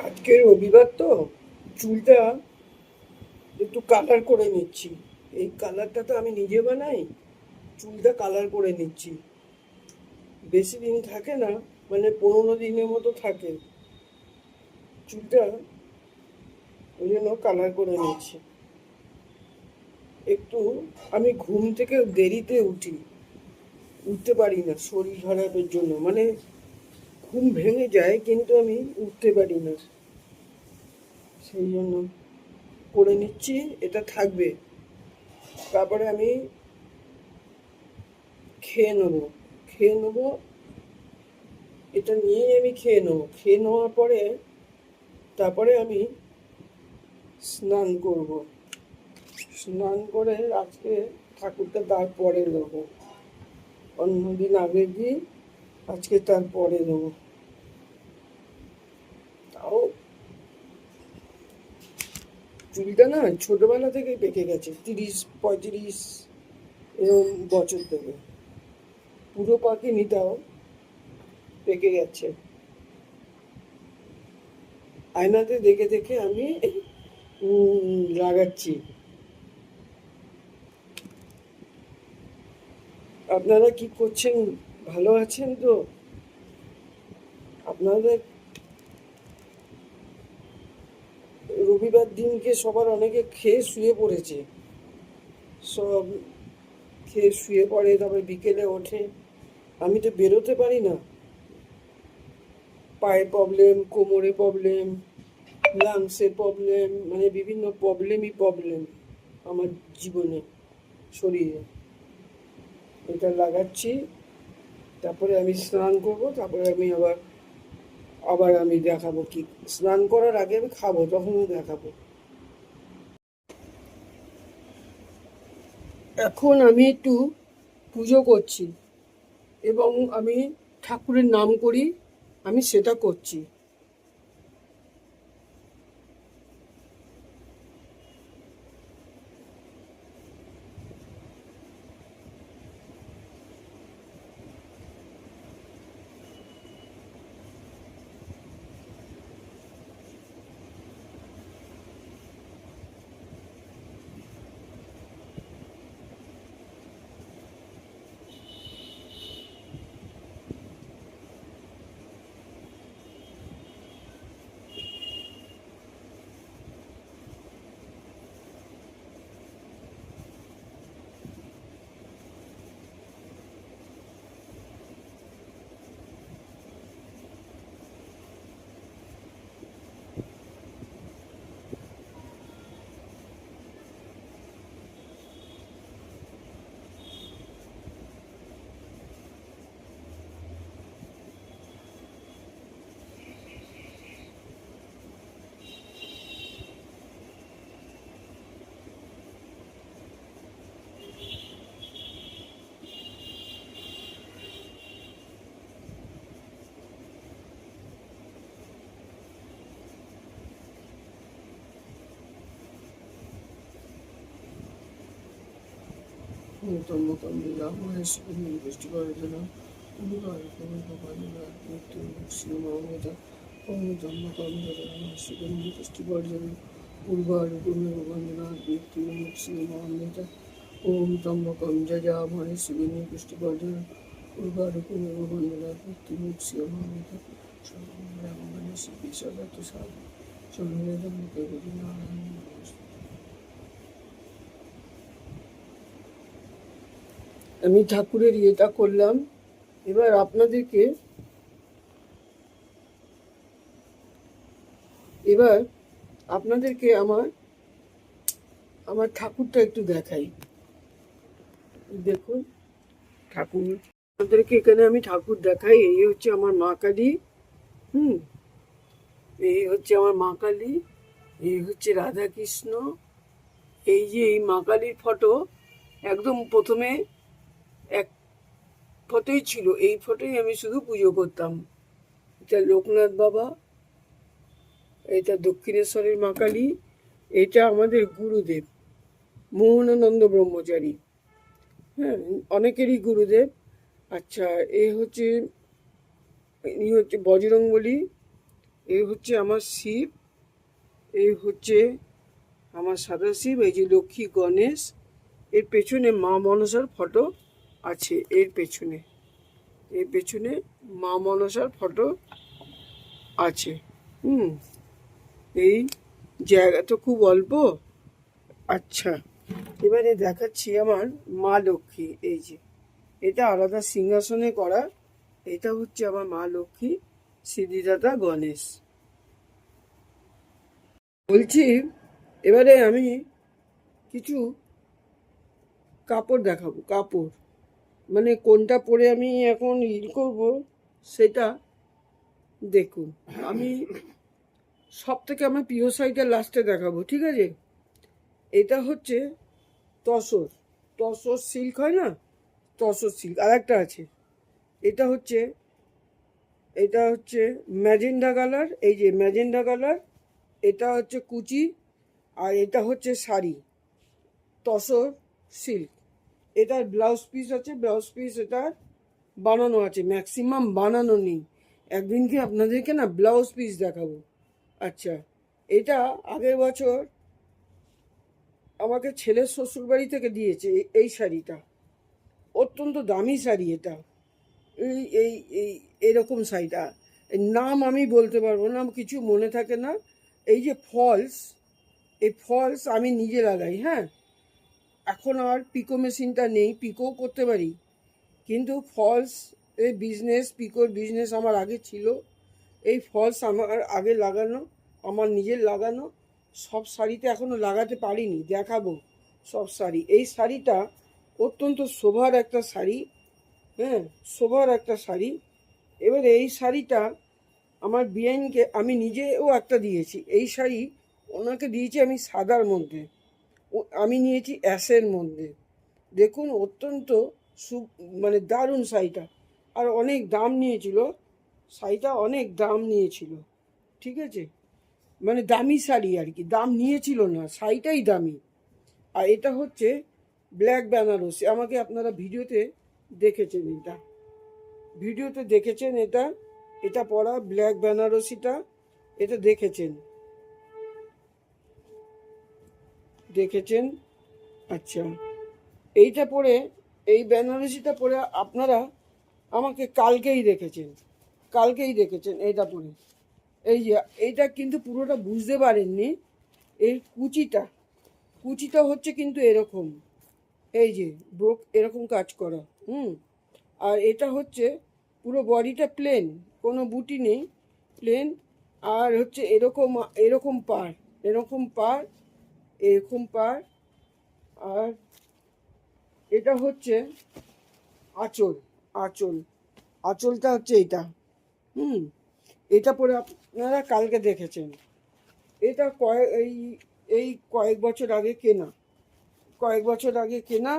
আজকে রবিবার তো চুলটা একটু কালার করে নিচ্ছি। এই কালারটা তো আমি নিজে বানাই, চুলটা কালার করে নিচ্ছি। বেশি দিন থাকে না মানে পনেরো দিনের মতো থাকে। চুলটা ওই জন্য কালার করে নিচ্ছি। একটু আমি ঘুম থেকে দেরিতে উঠি, উঠতে পারি না শরীর খারাপের জন্য। মানে ঘুম ভেঙে যায়, কিন্তু আমি উঠতে পারি না। সেই জন্য করে নিচ্ছি, এটা থাকবে। তারপরে আমি খেয়ে নেব। খেয়ে নেব, এটা নিয়ে আমি খেয়ে নেব। খেয়ে নেওয়ার পরে, তারপরে আমি স্নান করব। স্নান করে আজকে ঠাকুরটা তারপরে দেবো অন্যদিন আগে দিই আজকে তারপরে দেবো তাও চুলটা না ছোটবেলা থেকে পেকে গেছে, তিরিশ, পঁয়ত্রিশ এরকম বছর থেকে। পুরো পাকেনি তাও পেকে গেছে। আয়নাতে দেখে দেখে আমি লাগাচ্ছি আপনারা কি করছেন? ভালো আছেন তো? আপনাদের রবিবার দিনকে সবার অনেকে খেয়ে শুয়ে পড়েছে। সব খেয়ে শুয়ে পড়ে, তারপরে বিকেলে ওঠে। আমি তো বেরোতে পারি না। পায়ে প্রবলেম কোমরে প্রবলেম লাংসে প্রবলেম মানে বিভিন্ন প্রবলেমই প্রবলেম আমার জীবনে, শরীরে। এটা লাগাচ্ছি, তারপরে আমি স্নান করব, তারপরে আমি আবার আবার আমি দেখাবো কি। স্নান করার আগে আমি খাব তখনও দেখাবো। এখন আমি একটু পুজো করছি এবং আমি ঠাকুরের নাম করি, আমি সেটা করছি। Unutulmak amıyla bu hesabının geçtiği aydına onu da ayıklamak amıyla mutluluk sinema olmadan olmadan makamlara nasibinin geçtiği aydına Bulgar'ı bunun amıyla mutluluk sinema olmadan olmadan makamda yağma hesabının geçtiği aydına Bulgar'ı bunun amıyla mutluluk sinema olmadan Çocuğun yağma nasip আমি ঠাকুরের ইয়েটা করলাম। এবার আপনাদেরকে এবার আপনাদেরকে আমার আমার ঠাকুরটা একটু দেখাই। দেখুন, ঠাকুর। আপনাদেরকে এখানে আমি ঠাকুর দেখাই। এই হচ্ছে আমার মা কালী। হুম, এই হচ্ছে আমার মা কালী। এই হচ্ছে রাধা কৃষ্ণ এই যে এই মা কালীর ফটো, একদম প্রথমে এক ফটোই ছিল, এই ফটোই আমি শুধু পুজো করতাম। এটা লোকনাথ বাবা, এটা দক্ষিণেশ্বরের মা কালী, এটা আমাদের গুরুদেব, মোহনানন্দ ব্রহ্মচারী। হ্যাঁ অনেকেরই গুরুদেব। আচ্ছা এ হচ্ছে, ইনি হচ্ছে বজরংবলী, এ হচ্ছে আমার শিব এই হচ্ছে আমার সাদা শিব, এই যে লক্ষ্মী গণেশ, এর পেছনে মা মনসার ফটো। আছে এর পেছনে। এর পেছনে মা মনসার ফটো আছে। হুম, এই জায়গা তো খুব অল্প। আচ্ছা এবারে দেখাচ্ছি আমার মা লক্ষ্মী, এই যে। এটা আলাদা সিংহাসনে করা, এটা হচ্ছে আমার মা লক্ষ্মী, সিদ্ধিদাতা গণেশ। বলছি, এবারে আমি কিছু কাপড় দেখাবো, কাপড়। মানে কোনটা পরে আমি এখন ইল করব, সেটা দেখুন। আমি সব থেকে আমার প্রিয় সাইডটা লাস্টে দেখাবো, ঠিক আছে? এটা হচ্ছে তসর। তসর সিল্ক হয় না? তসর সিল্ক আর একটা আছে। এটা হচ্ছে এটা হচ্ছে ম্যাজেন্ডা কালার এই যে ম্যাজেন্ডা কালার এটা হচ্ছে কুচি আর এটা হচ্ছে শাড়ি। তসর সিল্ক এটার ব্লাউজ পিস আছে ব্লাউজ পিস এটা বানানো আছে ম্যাক্সিমাম বানানো নেই। একদিনকে আপনাদেরকে না ব্লাউজ পিস দেখাবো। আচ্ছা এটা আগের বছর আমাকে ছেলের শ্বশুরবাড়ি থেকে দিয়েছে এই- এই শাড়িটা। অত্যন্ত দামি শাড়ি এটা। এই এই এই, এরকম শাড়িটা। নাম আমি বলতে পারব না কিছু মনে থাকে না। এই যে ফলস এই ফলস আমি নিজে লাগাই হ্যাঁ? এখন আর পিকো মেশিনটা নেই পিকো করতে পারি। কিন্তু ফলস এই বিজনেস পিকোর বিজনেস আমার আগে ছিল। এই ফলস আমার আগে লাগানো, আমার নিজের লাগানো, সব শাড়িতে এখনও লাগাতে পারিনি, দেখাবো সব শাড়ি। এই শাড়িটা অত্যন্ত শোভার একটা শাড়ি হ্যাঁ শোভার একটা শাড়ি। এবারে এই শাড়িটা আমার বিয়াইনকে আমি নিজেও একটা দিয়েছি। এই শাড়ি ওনাকে দিয়েছি আমি সাদার মধ্যে। আমি নিয়েছি অ্যাশের মধ্যে। দেখুন, অত্যন্ত সু মানে দারুণ শাড়িটা। আর অনেক দাম নিয়েছিল। শাড়িটা অনেক দাম নিয়েছিল। ঠিক আছে? মানে দামি শাড়ি আর কি। দাম নিয়েছিল না, শাড়িটাই দামি। আর এটা হচ্ছে ব্ল্যাক বেনারসি। আমাকে আপনারা ভিডিওতে দেখেছেন এটা। ভিডিওতে দেখেছেন এটা? এটা পরা ব্ল্যাক বেনারসিটা। এটা দেখেছেন। দেখেছেন? আচ্ছা। এইটা পরে এই বেনারসিটা পরে আপনারা আমাকে কালকেই দেখেছেন। কালকেই দেখেছেন এইটা পরে এই যে, এইটা কিন্তু পুরোটা বুঝতে পারেননি। এই কুচিটা কুচিটা হচ্ছে কিন্তু এরকম। এই যে ব্রোক এরকম কাজ করা, হুম? আর এটা হচ্ছে পুরো বডিটা প্লেন কোনো বুটি নেই প্লেন আর হচ্ছে এরকম এরকম পার এরকম পার এরকম পার। আর এটা হচ্ছে আঁচল আঁচল। আঁচলটা হচ্ছে এটা হুম, এটা পরে আপনারা কালকে দেখেছেন। এটা কয়েক এই এই কয়েক বছর আগে কেনা। কয়েক বছর আগে কেনা।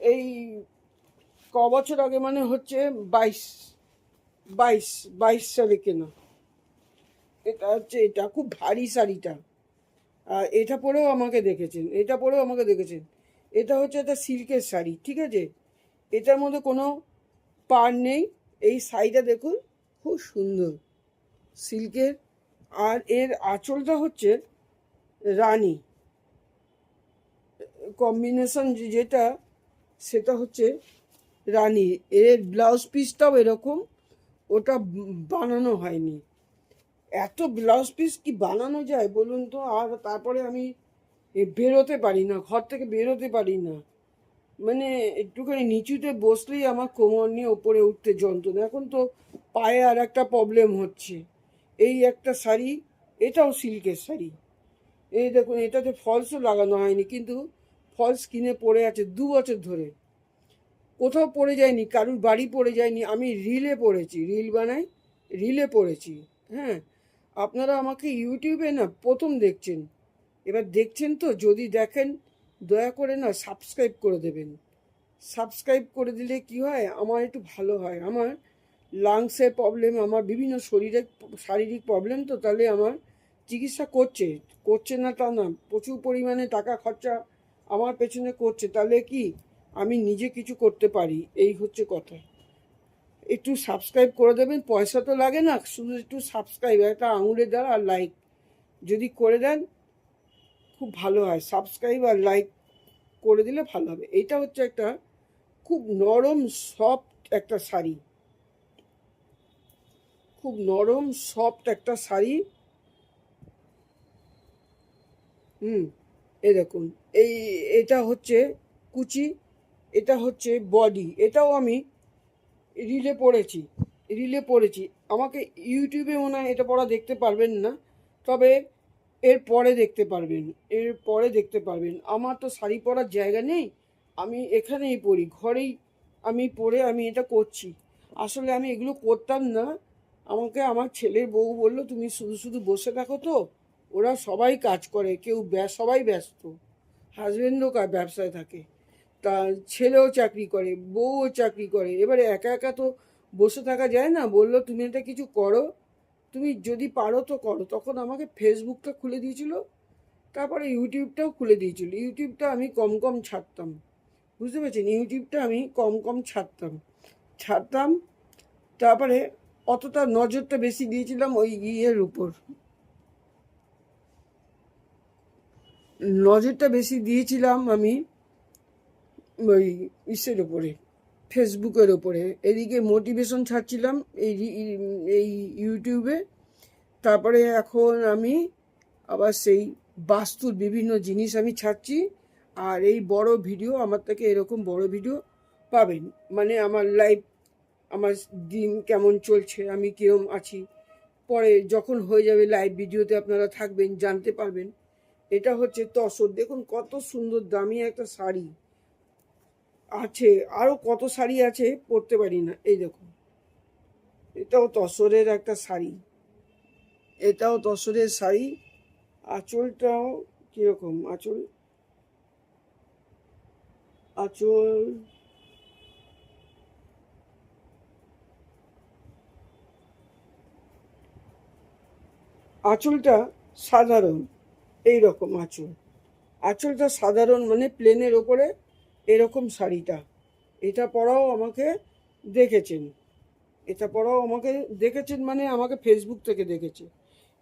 এই ক বছর আগে মানে হচ্ছে বাইশ বাইশ বাইশ সালে কেনা। এটা হচ্ছে, এটা খুব ভারী শাড়িটা। আর এটা পরেও আমাকে দেখেছেন, এটা পরেও আমাকে দেখেছেন। এটা হচ্ছে একটা সিল্কের শাড়ি, ঠিক আছে? এটার মধ্যে কোনো পার নেই, এই শাড়িটা দেখুন, খুব সুন্দর। সিল্কের, আর এর আঁচলটা হচ্ছে রানী। কম্বিনেশন যেটা, সেটা হচ্ছে রানী। এর ব্লাউজ পিসটাও এরকম, ওটা বানানো হয়নি। এত ব্লাউজ পিস কি বানানো যায় বলুন তো? আর তারপরে আমি বেরোতে পারি না, ঘর থেকে বেরোতে পারি না। মানে একটুখানি নিচুতে বসলেই আমার কোমর নিয়ে ওপরে উঠতে যন্ত্রণা। এখন তো পায়ে আর একটা প্রবলেম হচ্ছে। এই একটা শাড়ি, এটাও সিল্কের শাড়ি। এই দেখুন, এটাতে ফলসও লাগানো হয়নি, কিন্তু ফলস কিনে পড়ে আছে দু বছর ধরে। কোথাও পড়ে যায়নি, কারুর বাড়ি পড়ে যায়নি, আমি রিলে পড়েছি রিল বানাই রিলে পড়েছি হ্যাঁ। আপনারা আমাকে ইউটিউবে না প্রথম দেখছেন। এবার দেখছেন তো, যদি দেখেন, দয়া করে না সাবস্ক্রাইব করে দেবেন। সাবস্ক্রাইব করে দিলে কি হয়? আমার একটু ভালো হয়। আমার লাংসের প্রবলেম আমার বিভিন্ন শরীরে শারীরিক প্রবলেম তো, তাহলে আমার চিকিৎসা করছে। করছে না তা না, প্রচুর পরিমাণে টাকা খরচা আমার পেছনে করছে। তাহলে কি আমি নিজে কিছু করতে পারি? এই হচ্ছে কথা। একটু সাবস্ক্রাইব করে দেবেন, পয়সা তো লাগে না, শুধু একটু সাবস্ক্রাইব একটা আঙুলের দ্বারা আর লাইক যদি করে দেন, খুব ভালো হয়। সাবস্ক্রাইব আর লাইক করে দিলে ভালো হবে। এইটা হচ্ছে একটা খুব নরম সফট একটা শাড়ি। খুব নরম সফট একটা শাড়ি। হুম এই দেখুন। এই, এটা হচ্ছে কুচি, এটা হচ্ছে বডি এটাও আমি রিলে পড়েছি রিলে পড়েছি। আমাকে ইউটিউবে মনে হয় এটা পড়া দেখতে পারবেন না, তবে এর পরে দেখতে পারবেন, এর পরে দেখতে পারবেন। আমার তো শাড়ি পরার জায়গা নেই, আমি এখানেই পড়ি ঘরেই আমি পরে আমি এটা করছি। আসলে আমি এগুলো করতাম না, আমাকে আমার ছেলের বউ বলল, তুমি শুধু শুধু বসে থাকো তো, ওরা সবাই কাজ করে, কেউ সবাই ব্যস্ত হাজবেন্ডও কা, ব্যবসায় থাকে। তা ছেলেও চাকরি করে, বউও চাকরি করে। এবারে একা একা তো বসে থাকা যায় না। বলল, তুমি এটা কিছু করো। তুমি যদি পারো তো করো। তখন আমাকে ফেসবুকটা খুলে দিয়েছিল। তারপরে ইউটিউবটাও খুলে দিয়েছিল। ইউটিউবটা আমি কম কম ছাড়তাম। বুঝতে পেরেছেন? ইউটিউবটা আমি কম কম ছাড়তাম। ছাড়তাম। তারপরে অতটা নজরটা বেশি দিয়েছিলাম ওই ইয়ের উপর। নজরটা বেশি দিয়েছিলাম আমি ওই ইসের ওপরে, ফেসবুকের ওপরে। এদিকে মোটিভেশন ছাড়ছিলাম এই এই ইউটিউবে তারপরে এখন আমি আবার সেই বাস্তুর বিভিন্ন জিনিস আমি ছাড়ছি। আর এই বড় ভিডিও আমার থেকে এরকম বড় ভিডিও পাবেন। মানে আমার লাইফ আমার দিন কেমন চলছে, আমি কিরম আছি। পরে যখন হয়ে যাবে লাইভ ভিডিওতে আপনারা থাকবেন, জানতে পারবেন। এটা হচ্ছে তসর। দেখুন কত সুন্দর দামি একটা শাড়ি। আছে আরও কত শাড়ি আছে পরতে পারি না। এই দেখুন, এটাও তসরের একটা শাড়ি, এটাও তসরের শাড়ি, আঁচলটাও কীরকম? আঁচল আঁচল, আঁচলটা সাধারণ এই রকম আঁচল। আঁচলটা সাধারণ মানে প্লেনের ওপরে এরকম শাড়িটা। এটা পরাও আমাকে দেখেছেন। এটা পরাও আমাকে দেখেছেন মানে আমাকে ফেসবুক থেকে দেখেছে।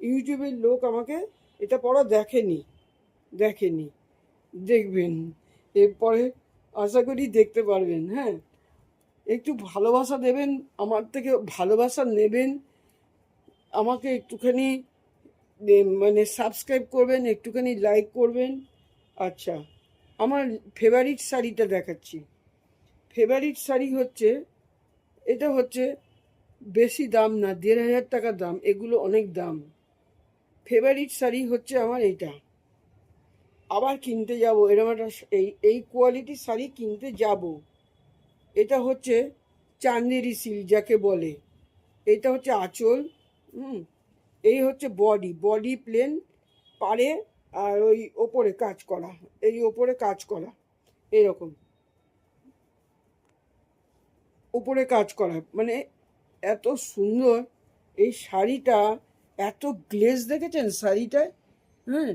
ইউটিউবের লোক আমাকে এটা পড়া দেখেনি দেখেনি। দেখবেন। এরপরে আশা করি দেখতে পারবেন হ্যাঁ। একটু ভালোবাসা দেবেন, আমার থেকে ভালোবাসা নেবেন। আমাকে একটুখানি মানে সাবস্ক্রাইব করবেন, একটুখানি লাইক করবেন। আচ্ছা। আমার ফেভারিট শাড়িটা দেখাচ্ছি। ফেভারিট শাড়ি হচ্ছে, এটা হচ্ছে বেশি দাম না, দেড় হাজার টাকা দাম, এগুলো অনেক দাম। ফেভারিট শাড়ি হচ্ছে আমার এইটা। আবার কিনতে যাব এরকম একটা এই এই কোয়ালিটির শাড়ি কিনতে যাব। এটা হচ্ছে চান্দেরি সিল্ক যাকে বলে। এটা হচ্ছে আঁচল, হুম, এই হচ্ছে বডি বডি প্লেন পারে আর ওই ওপরে কাজ করা, এই ওপরে কাজ করা, এরকম। উপরে কাজ করা মানে এত সুন্দর এই শাড়িটা, এত গ্লেজ দেখেছেন শাড়িটায়? হ্যাঁ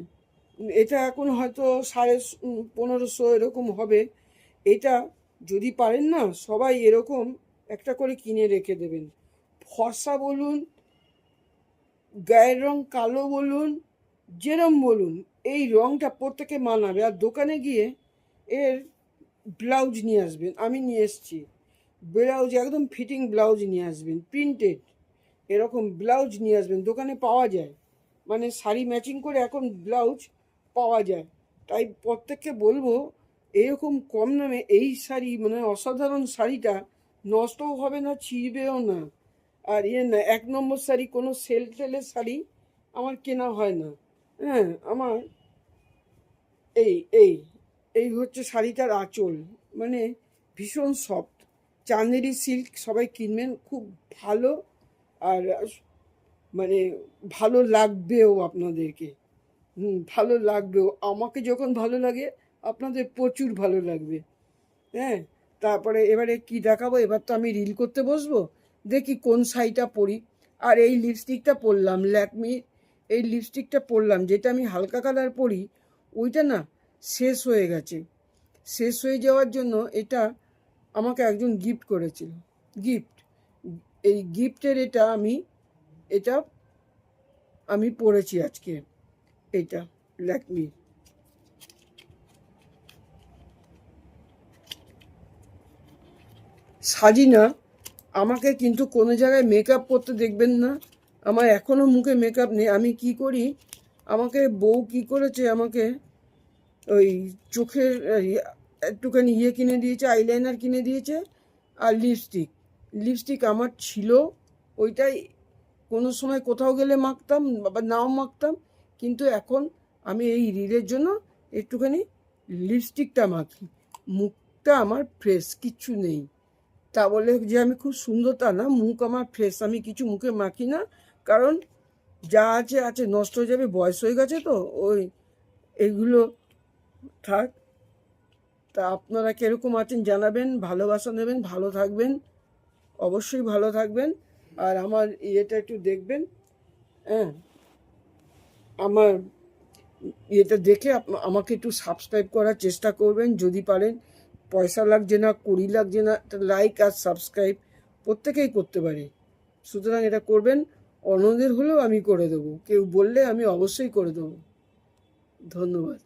এটা এখন হয়তো সাড়ে পনেরোশো এরকম হবে। এটা যদি পারেন না, সবাই এরকম একটা করে কিনে রেখে দেবেন। ফর্সা বলুন, গায়ের রং কালো বলুন যেরম বলুন, এই রংটা প্রত্যেকে মানাবে। আর দোকানে গিয়ে এর ব্লাউজ নিয়ে আসবেন। আমি নিয়ে এসেছি। ব্লাউজ, একদম ফিটিং ব্লাউজ নিয়ে আসবেন, প্রিন্টেড। এরকম ব্লাউজ নিয়ে আসবেন। দোকানে পাওয়া যায়। মানে শাড়ি ম্যাচিং করে এখন ব্লাউজ পাওয়া যায়। তাই প্রত্যেককে বলব, এরকম কম দামে এই শাড়ি মানে অসাধারণ শাড়িটা নষ্টও হবে না, ছিঁড়বেও না। আর ইয়ে না, এক নম্বর শাড়ি, কোনো সেল টেলের শাড়ি আমার কেনা হয় না। হ্যাঁ আমার এই এই এই হচ্ছে শাড়িটার আঁচল। মানে ভীষণ সফট চাঁদেরি সিল্ক সবাই কিনবেন, খুব ভালো আর মানে ভালো লাগবেও আপনাদেরকে। হুম, ভালো লাগবেও। আমাকে যখন ভালো লাগে, আপনাদের প্রচুর ভালো লাগবে। হ্যাঁ তারপরে এবারে কি দেখাবো? এবার তো আমি রিল করতে বসবো। দেখি কোন শাড়িটা পরি। আর এই লিপস্টিকটা পরলাম ল্যাকমি এই লিপস্টিকটা পরলাম, যেটা আমি হালকা কালার পরি, ওইটা না শেষ হয়ে গেছে। শেষ হয়ে যাওয়ার জন্য এটা আমাকে একজন গিফট করেছিল। গিফট এই গিফটের এটা আমি এটা আমি পড়েছি আজকে, এটা ল্যাকমি সাজিনা, আমাকে কিন্তু কোনো জায়গায় মেকআপ করতে দেখবেন না। আমার এখনও মুখে মেকআপ নেই। আমি কি করি? আমাকে বউ কি করেছে? আমাকে ওই চোখের একটুখানি ইয়ে কিনে দিয়েছে আইলাইনার কিনে দিয়েছে আর লিপস্টিক লিপস্টিক আমার ছিল। ওইটাই কোনো সময় কোথাও গেলে মাখতাম, বা নাও মাখতাম। কিন্তু এখন আমি এই রিলের জন্য একটুখানি লিপস্টিকটা মাখি। মুখটা আমার ফ্রেশ কিচ্ছু নেই। তা বলে যে আমি খুব সুন্দর, তা না, মুখ আমার ফ্রেশ আমি কিছু মুখে মাখি না। কারণ যা আছে আছে, নষ্ট হয়ে যাবে, বয়স হয়ে গেছে তো, ওই এগুলো থাক। তা আপনারা কীরকম আছেন জানাবেন, ভালোবাসা নেবেন, ভালো থাকবেন, অবশ্যই ভালো থাকবেন। আর আমার ইয়েটা একটু দেখবেন হ্যাঁ আমার ইয়েটা দেখে আমাকে একটু সাবস্ক্রাইব করার চেষ্টা করবেন, যদি পারেন। পয়সা লাগছে না, কুড়ি লাগছে না লাইক আর সাবস্ক্রাইব প্রত্যেকেই করতে পারে। সুতরাং এটা করবেন অন্যদের হলেও আমি করে দেবো। কেউ বললে আমি অবশ্যই করে দেবো। ধন্যবাদ।